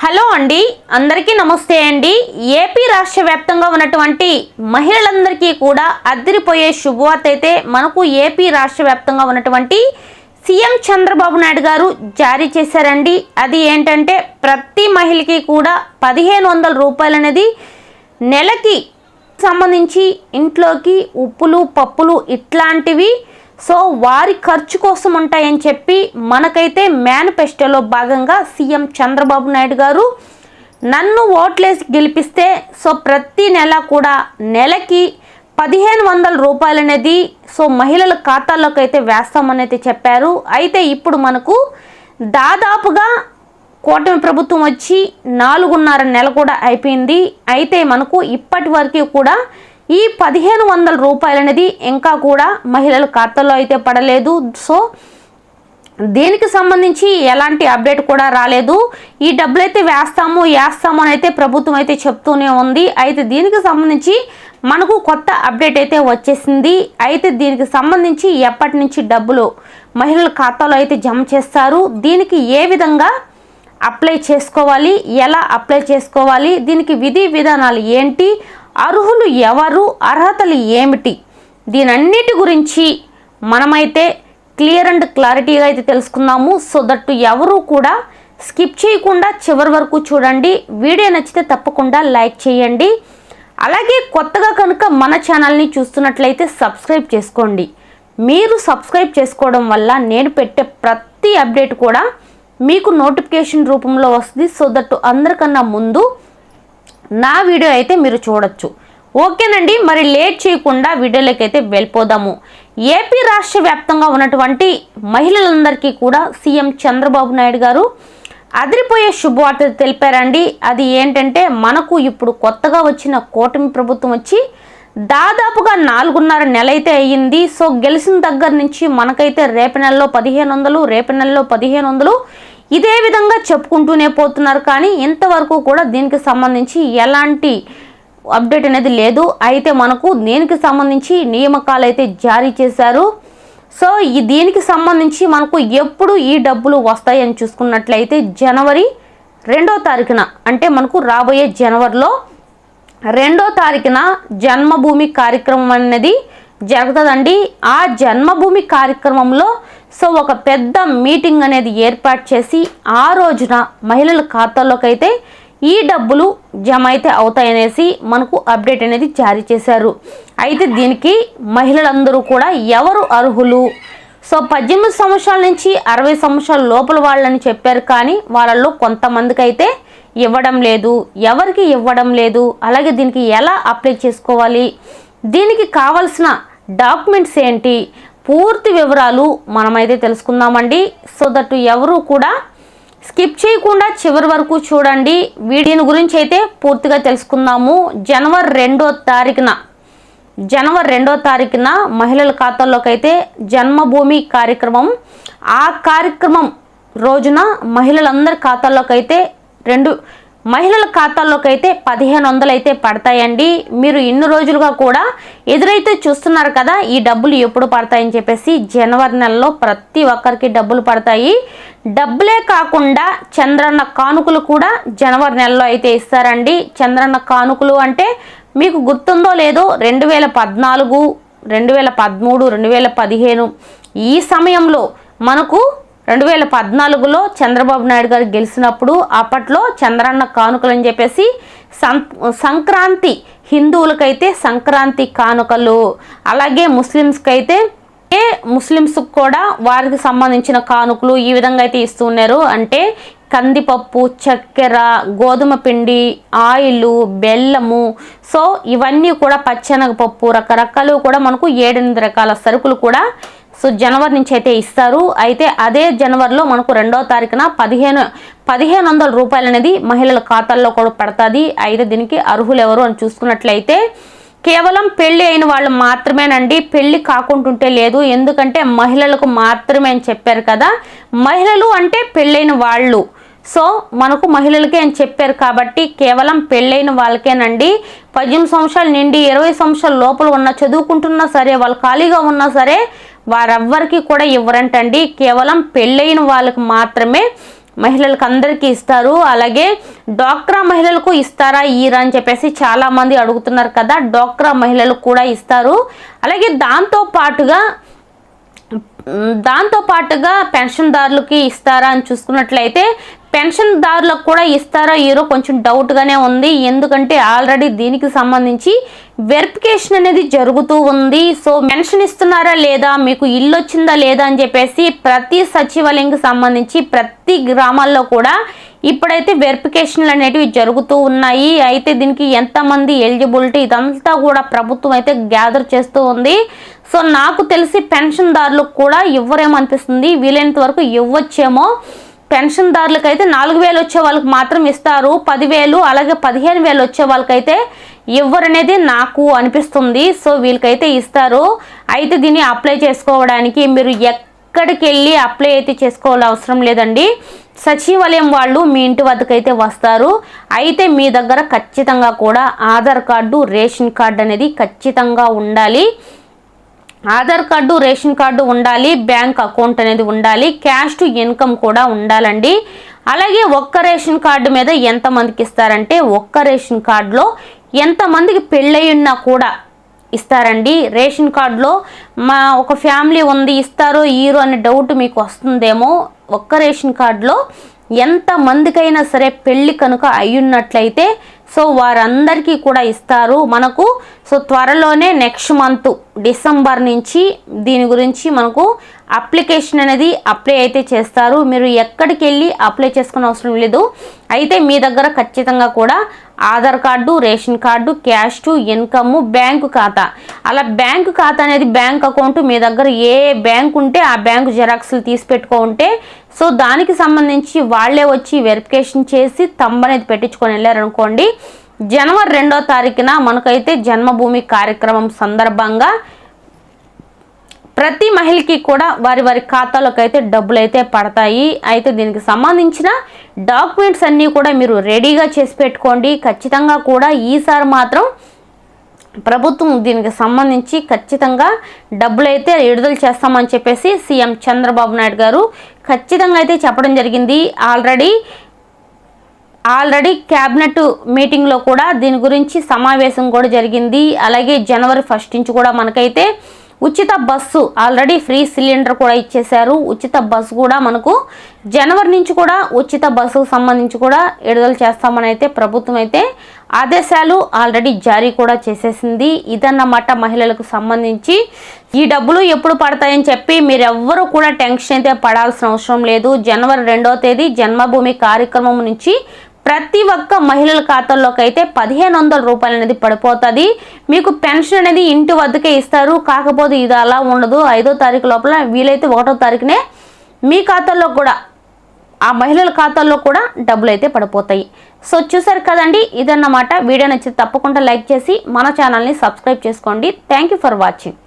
Hello అండి అందరికీ నమస్తే అండి. ఏపీ రాష్ట్ర వ్యాప్తంగా ఉన్నటువంటి మహిళలందరికీ కూడా అద్దరిపోయే శుభవార్త అయితే మనకు ఏపీ రాష్ట్ర వ్యాప్తంగా ఉన్నటువంటి సీఎం చంద్రబాబు నాయుడు గారు జారీ చేశారండి. అది ఏంటంటే ప్రతి మహిళకి కూడా పదిహేను వందల రూపాయలు అనేది నెలకి సంబంధించి ఇంట్లోకి ఉప్పులు పప్పులు ఇట్లాంటివి సో వారి ఖర్చు కోసం ఉంటాయని చెప్పి మనకైతే మేనిఫెస్టోలో భాగంగా సీఎం చంద్రబాబు నాయుడు గారు నన్ను ఓట్లేసి గెలిపిస్తే సో ప్రతి నెల కూడా నెలకి పదిహేను వందల రూపాయలు అనేది సో మహిళల ఖాతాల్లోకి అయితే వేస్తామని అయితే చెప్పారు. అయితే ఇప్పుడు మనకు దాదాపుగా కూటమి ప్రభుత్వం వచ్చి నాలుగున్నర నెల కూడా అయిపోయింది. అయితే మనకు ఇప్పటి వరకు కూడా ఈ పదిహేను వందల రూపాయలు అనేది ఇంకా కూడా మహిళల ఖాతాలో అయితే పడలేదు. సో దీనికి సంబంధించి ఎలాంటి అప్డేట్ కూడా రాలేదు. ఈ డబ్బులు అయితే వేస్తాము వేస్తాము అని అయితే ప్రభుత్వం అయితే చెప్తూనే ఉంది. అయితే దీనికి సంబంధించి మనకు కొత్త అప్డేట్ అయితే వచ్చేసింది. అయితే దీనికి సంబంధించి ఎప్పటి నుంచి డబ్బులు మహిళల ఖాతాలో అయితే జమ చేస్తారు దీనికి ఏ విధంగా అప్లై చేసుకోవాలి ఎలా అప్లై చేసుకోవాలి దీనికి విధి విధానాలు ఏంటి అర్హులు ఎవరు? అర్హతలు ఏమిటి? దీనన్నిటి గురించి మనమైతే క్లియర్ అండ్ క్లారిటీగా అయితే తెలుసుకుందాము. సో దట్టు ఎవరు కూడా స్కిప్ చేయకుండా చివరి వరకు చూడండి. వీడియో నచ్చితే తప్పకుండా లైక్ చేయండి. అలాగే కొత్తగా కనుక మన ఛానల్ని చూస్తున్నట్లయితే సబ్స్క్రైబ్ చేసుకోండి. మీరు సబ్స్క్రైబ్ చేసుకోవడం వల్ల నేను పెట్టే ప్రతి అప్డేట్ కూడా మీకు నోటిఫికేషన్ రూపంలో వస్తుంది. సో దట్టు అందరికన్నా ముందు నా వీడియో అయితే మీరు చూడొచ్చు. ఓకేనండి మరి లేట్ చేయకుండా వీడియోలోకి అయితే వెళ్ళిపోదాము. ఏపీ రాష్ట్ర వ్యాప్తంగా ఉన్నటువంటి మహిళలందరికీ కూడా సీఎం చంద్రబాబు నాయుడు గారు అదిరిపోయే శుభవార్త తెలిపారండి. అది ఏంటంటే మనకు ఇప్పుడు కొత్తగా వచ్చిన కూటమి ప్రభుత్వం వచ్చి దాదాపుగా నాలుగున్నర నెల అయితే అయ్యింది. సో గెలిచిన దగ్గర నుంచి మనకైతే రేపు నెలలో పదిహేను వందలు రేపు నెలలో పదిహేను వందలు ఇదే విధంగా చెప్పుకుంటూనే పోతున్నారు. కానీ ఇంతవరకు కూడా దీనికి సంబంధించి ఎలాంటి అప్డేట్ అనేది లేదు. అయితే మనకు దీనికి సంబంధించి నియామకాలు అయితే జారీ చేశారు. సో ఈ దీనికి సంబంధించి మనకు ఎప్పుడు ఈ డబ్బులు వస్తాయని చూసుకున్నట్లయితే జనవరి రెండో తారీఖున అంటే మనకు రాబోయే జనవరిలో రెండో తారీఖున జన్మభూమి కార్యక్రమం అనేది జరుగుతుందండి. ఆ జన్మభూమి కార్యక్రమంలో సో ఒక పెద్ద మీటింగ్ అనేది ఏర్పాటు చేసి ఆ రోజున మహిళల ఖాతాలోకైతే ఈ డబ్బులు జమ అయితే అవుతాయనేసి మనకు అప్డేట్ అనేది జారీ చేశారు. అయితే దీనికి మహిళలందరూ కూడా ఎవరు అర్హులు? సో పద్దెనిమిది సంవత్సరాల నుంచి అరవై సంవత్సరాల లోపల వాళ్ళని చెప్పారు కానీ వాళ్ళల్లో కొంతమందికి అయితే ఇవ్వడం లేదు. ఎవరికి ఇవ్వడం లేదు? అలాగే దీనికి ఎలా అప్లై చేసుకోవాలి? దీనికి కావలసిన డాక్యుమెంట్స్ ఏంటి? పూర్తి వివరాలు మనమైతే తెలుసుకుందామండి. సో దట్ ఎవరు కూడా స్కిప్ చేయకుండా చివరి వరకు చూడండి. వీడియోని గురించి అయితే పూర్తిగా తెలుసుకుందాము. జనవరి రెండో తారీఖున జనవరి రెండో తారీఖున మహిళల ఖాతాల్లోకి అయితే జన్మభూమి కార్యక్రమం. ఆ కార్యక్రమం రోజున మహిళలందరి ఖాతాల్లోకి అయితే రెండు మహిళల ఖాతాల్లోకి అయితే పదిహేను వందలు అయితే పడతాయండి. మీరు ఇన్ని రోజులుగా కూడా ఎదురైతే చూస్తున్నారు కదా ఈ డబ్బులు ఎప్పుడు పడతాయని చెప్పేసి జనవరి నెలలో ప్రతి ఒక్కరికి డబ్బులు పడతాయి. డబ్బులే కాకుండా చంద్రన్న కానుకలు కూడా జనవరి నెలలో అయితే ఇస్తారండి. చంద్రన్న కానుకలు అంటే మీకు గుర్తుందో లేదో రెండు వేల పద్నాలుగు రెండు వేల పదమూడు రెండు వేల పదిహేను ఈ సమయంలో మనకు రెండు వేల పద్నాలుగులో చంద్రబాబు నాయుడు గారు గెలిచినప్పుడు అప్పట్లో చంద్రన్న కానుకలు అని చెప్పేసి సం సంక్రాంతి హిందువులకైతే సంక్రాంతి కానుకలు అలాగే ముస్లిమ్స్కి అయితే ఏ ముస్లిమ్స్కి కూడా వారికి సంబంధించిన కానుకలు ఈ విధంగా అయితే ఇస్తున్నారు అంటే కందిపప్పు చక్కెర గోధుమ పిండి ఆయిల్ బెల్లము. సో ఇవన్నీ కూడా పచ్చెనగపప్పు రకరకాలు కూడా మనకు ఏడెనిమిది రకాల సరుకులు కూడా సో జనవరి నుంచి అయితే ఇస్తారు. అయితే అదే జనవరిలో మనకు రెండో తారీఖున పదిహేను పదిహేను వందల రూపాయలు అనేది మహిళల ఖాతాల్లో కూడా పడుతుంది. అయితే దీనికి అర్హులు ఎవరు అని చూసుకున్నట్లయితే కేవలం పెళ్ళి అయిన వాళ్ళు మాత్రమేనండి. పెళ్ళి కాకుంటుంటే లేదు. ఎందుకంటే మహిళలకు మాత్రమే అని చెప్పారు కదా. మహిళలు అంటే పెళ్ళైన వాళ్ళు. సో మనకు మహిళలకే అని చెప్పారు కాబట్టి కేవలం పెళ్ళైన వాళ్ళకేనండి. పద్దెనిమిది సంవత్సరాలు నిండి ఇరవై సంవత్సరాల లోపల ఉన్న చదువుకుంటున్నా సరే వాళ్ళు ఖాళీగా ఉన్నా సరే వారెవ్వరికి కూడా ఇవ్వరంటండి. కేవలం పెళ్ళైన వాళ్ళకి మాత్రమే మహిళలకు అందరికీ ఇస్తారు. అలాగే డ్వాక్రా మహిళలకు ఇస్తారా ఈరా అని చెప్పేసి చాలామంది అడుగుతున్నారు కదా. డ్వాక్రా మహిళలకు కూడా ఇస్తారు. అలాగే దాంతో పాటుగా దాంతో పాటుగా పెన్షన్దారులకి ఇస్తారా అని చూసుకున్నట్లయితే పెన్షన్దారులకు కూడా ఇస్తారా ఈరో కొంచెం డౌట్గానే ఉంది. ఎందుకంటే ఆల్రెడీ దీనికి సంబంధించి వెరిఫికేషన్ అనేది జరుగుతూ ఉంది. సో పెన్షన్ ఇస్తున్నారా లేదా మీకు ఇల్లు వచ్చిందా లేదా అని చెప్పేసి ప్రతి సచివాలయంకి సంబంధించి ప్రతి గ్రామాల్లో కూడా ఇప్పుడైతే వెరిఫికేషన్లు అనేటివి జరుగుతూ ఉన్నాయి. అయితే దీనికి ఎంతమంది ఎలిజిబిలిటీ ఇదంతా కూడా ప్రభుత్వం అయితే గ్యాదర్ చేస్తూ ఉంది. సో నాకు తెలిసి పెన్షన్దారులకు కూడా ఇవ్వరేమనిపిస్తుంది. వీలైనంత వరకు ఇవ్వచ్చేమో. పెన్షన్దారులకు అయితే నాలుగు వేలు వచ్చే వాళ్ళకి మాత్రం ఇస్తారు. పదివేలు అలాగే పదిహేను వేలు వచ్చే వాళ్ళకైతే ఇవ్వరనేది నాకు అనిపిస్తుంది. సో వీళ్ళకైతే ఇస్తారు. అయితే దీన్ని అప్లై చేసుకోవడానికి మీరు ఎక్కడికి వెళ్ళి అప్లై అయితే చేసుకోవాల్సిన అవసరం లేదండి. సచివాలయం వాళ్ళు మీ ఇంటి వద్దకు అయితే వస్తారు. అయితే మీ దగ్గర ఖచ్చితంగా కూడా ఆధార్ కార్డు రేషన్ కార్డు అనేది ఖచ్చితంగా ఉండాలి. ఆధార్ కార్డు రేషన్ కార్డు ఉండాలి బ్యాంక్ అకౌంట్ అనేది ఉండాలి క్యాష్ టు ఇన్కమ్ కూడా ఉండాలండి. అలాగే ఒక్క రేషన్ కార్డు మీద ఎంతమందికి ఇస్తారంటే ఒక్క రేషన్ కార్డులో ఎంతమందికి పెళ్ళయ్యున్నా ఉన్నా కూడా ఇస్తారండి. రేషన్ కార్డులో మా ఒక ఫ్యామిలీ ఉంది ఇస్తారో ఈరో అనే డౌట్ మీకు వస్తుందేమో ఒక్క రేషన్ కార్డులో ఎంతమందికైనా సరే పెళ్ళి కనుక అయ్యున్నట్లయితే సో వారందరికీ కూడా ఇస్తారు. మనకు సో త్వరలోనే నెక్స్ట్ మంత్ డిసెంబర్ నుంచి దీని గురించి మనకు అప్లికేషన్ అనేది అప్లై అయితే చేస్తారు. మీరు ఎక్కడికి వెళ్ళి అప్లై చేసుకునే అవసరం లేదు. అయితే మీ దగ్గర ఖచ్చితంగా కూడా Aadhaar card ration card cash to income bank ఖాతా. అలా బ్యాంకు ఖాతా అనేది బ్యాంక్ అకౌంట్ మీ దగ్గర ఏ బ్యాంక్ ఉంటే ఆ బ్యాంకు జెరాక్స్లు తీసి పెట్టుకుంటే సో దానికి సంబంధించి వాళ్ళే వచ్చి వెరిఫికేషన్ చేసి తంబ అనేది పెట్టించుకొని వెళ్ళారనుకోండి జనవరి రెండో తారీఖున మనకైతే జన్మభూమి కార్యక్రమం సందర్భంగా ప్రతి మహిళకి కూడా వారి వారి ఖాతాలోకి అయితే డబ్బులు అయితే పడతాయి. అయితే దీనికి సంబంధించిన డాక్యుమెంట్స్ అన్నీ కూడా మీరు రెడీగా చేసి పెట్టుకోండి. ఖచ్చితంగా కూడా ఈసారి మాత్రం ప్రభుత్వం దీనికి సంబంధించి ఖచ్చితంగా డబ్బులు అయితే విడుదల చేస్తామని చెప్పేసి సీఎం చంద్రబాబు నాయుడు గారు ఖచ్చితంగా అయితే చెప్పడం జరిగింది. ఆల్రెడీ ఆల్రెడీ క్యాబినెట్ మీటింగ్లో కూడా దీని గురించి సమావేశం కూడా జరిగింది. అలాగే జనవరి ఫస్ట్ నుంచి కూడా మనకైతే ఉచిత బస్సు ఆల్రెడీ ఫ్రీ సిలిండర్ కూడా ఇచ్చేశారు. ఉచిత బస్సు కూడా మనకు జనవరి నుంచి కూడా ఉచిత బస్సుకు సంబంధించి కూడా విడుదల చేస్తామని అయితే ప్రభుత్వం అయితే ఆదేశాలు ఆల్రెడీ జారీ కూడా చేసేసింది. ఇదన్నమాట మహిళలకు సంబంధించి. ఈ డబ్బులు ఎప్పుడు పడతాయని చెప్పి మీరెవ్వరూ కూడా టెన్షన్ అయితే పడాల్సిన అవసరం లేదు. జనవరి రెండవ తేదీ జన్మభూమి కార్యక్రమం నుంచి ప్రతి ఒక్క మహిళల ఖాతాల్లోకి అయితే పదిహేను వందల రూపాయలు అనేది పడిపోతుంది. మీకు పెన్షన్ అనేది ఇంటి వద్దకే ఇస్తారు. కాకపోతే ఇది అలా ఉండదు. ఐదో తారీఖు లోపల వీలైతే ఒకటో తారీఖునే మీ ఖాతాల్లో కూడా ఆ మహిళల ఖాతాల్లో కూడా డబ్బులు అయితే పడిపోతాయి. సో చూసారు కదండి ఇదన్నమాట. వీడియో నచ్చితే తప్పకుండా లైక్ చేసి మన ఛానల్ని సబ్స్క్రైబ్ చేసుకోండి. Thank you for watching